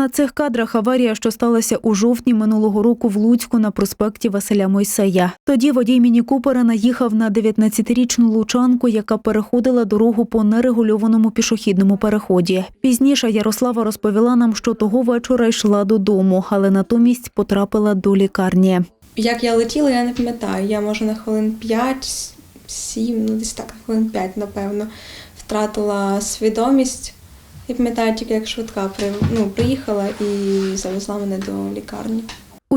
На цих кадрах аварія, що сталася у жовтні минулого року в Луцьку на проспекті Василя Мойсея. Тоді водій міні-купера наїхав на 19-річну лучанку, яка переходила дорогу по нерегульованому пішохідному переході. Пізніше Ярослава розповіла нам, що того вечора йшла додому, але натомість потрапила до лікарні. Як я летіла, я не пам'ятаю. Я може на хвилин 5, 7, ну десь так, на хвилин 5, напевно, втратила свідомість. Я пам'ятаю тільки, як швидка ну, приїхала і завезла мене до лікарні.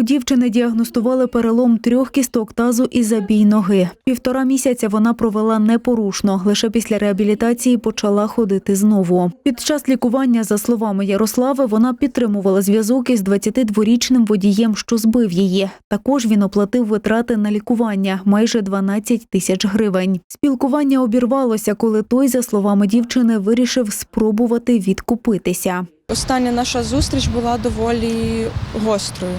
Дівчини діагностували перелом трьох кісток тазу і забій ноги. Півтора місяця вона провела непорушно. Лише після реабілітації почала ходити знову. Під час лікування, за словами Ярослави, вона підтримувала зв'язок із 22-річним водієм, що збив її. Також він оплатив витрати на лікування майже 12 тисяч гривень. Спілкування обірвалося, коли той, за словами дівчини, вирішив спробувати відкупитися. Остання наша зустріч була доволі гострою,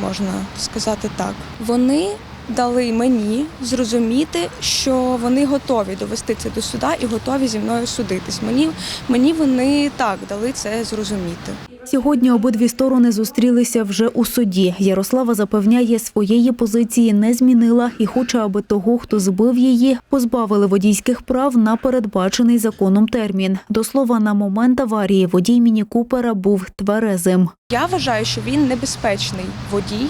можна сказати так. Вони дали мені зрозуміти, що вони готові довести це до суда і готові зі мною судитись. Мені, мені вони так дали це зрозуміти. Сьогодні обидві сторони зустрілися вже у суді. Ярослава запевняє, своєї позиції не змінила і хоче, аби того, хто збив її, позбавили водійських прав на передбачений законом термін. До слова, на момент аварії водій Міні Купера був тверезим. Я вважаю, що він небезпечний водій.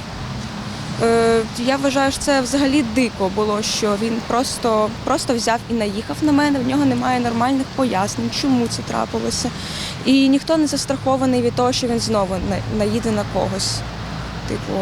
Е, Я вважаю, що це взагалі дико було, що він просто, просто взяв і наїхав на мене. В нього немає нормальних пояснень, чому це трапилося. І ніхто не застрахований від того, що він знову на- наїде на когось. Типу,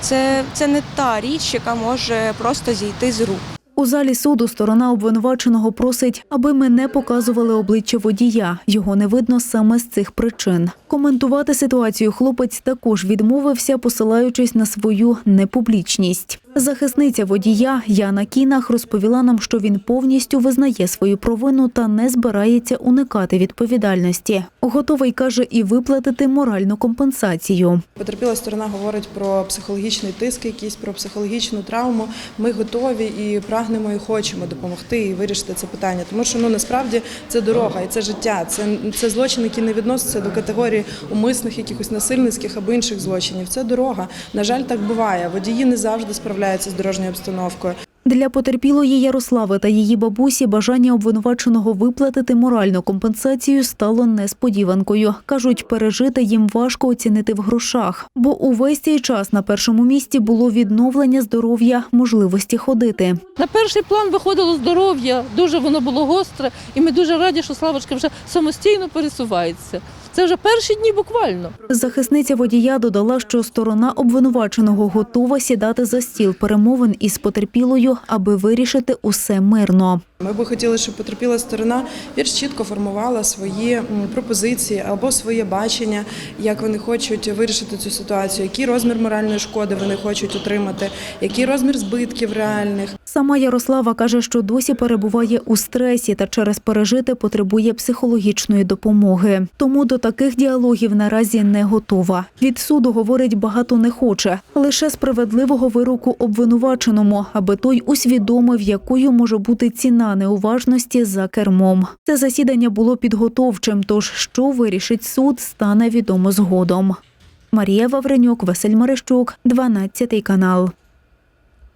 це, це не та річ, яка може просто зійти з рук. У залі суду сторона обвинуваченого просить, аби ми не показували обличчя водія. Його не видно саме з цих причин. Коментувати ситуацію хлопець також відмовився, посилаючись на свою непублічність. Захисниця водія Яна Кінах розповіла нам, що він повністю визнає свою провину та не збирається уникати відповідальності. Готовий каже і виплатити моральну компенсацію. Потерпіла сторона говорить про психологічний тиск, якийсь про психологічну травму. Ми готові і прагнемо і хочемо допомогти і вирішити це питання. Тому що ну насправді це дорога і це життя. Це, це злочин, який не відноситься до категорії умисних, якихось насильницьких або інших злочинів. Це дорога. На жаль, так буває. Водії не завжди справляються з дорожньою обстановкою. Для потерпілої Ярослави та її бабусі бажання обвинуваченого виплатити моральну компенсацію стало несподіванкою. Кажуть, пережити їм важко оцінити в грошах, бо увесь цей час на першому місці було відновлення здоров'я, можливості ходити. На перший план виходило здоров'я, дуже воно було гостре, і ми дуже раді, що Славочка вже самостійно пересувається. Це вже перші дні буквально. Захисниця водія додала, що сторона обвинуваченого готова сідати за стіл перемовин із потерпілою, аби вирішити усе мирно. Ми би хотіли, щоб потерпіла сторона більш чітко формувала свої пропозиції або своє бачення, як вони хочуть вирішити цю ситуацію, який розмір моральної шкоди вони хочуть отримати, який розмір збитків реальних. Сама Ярослава каже, що досі перебуває у стресі та через пережити потребує психологічної допомоги. Тому до таких діалогів наразі не готова. Від суду говорить багато не хоче, лише справедливого вироку обвинуваченому, аби той усвідомив, якою може бути ціна неуважності за кермом. Це засідання було підготовчим. Тож що вирішить суд, стане відомо згодом. Марія Вавренюк, Василь Марищук, 12 канал.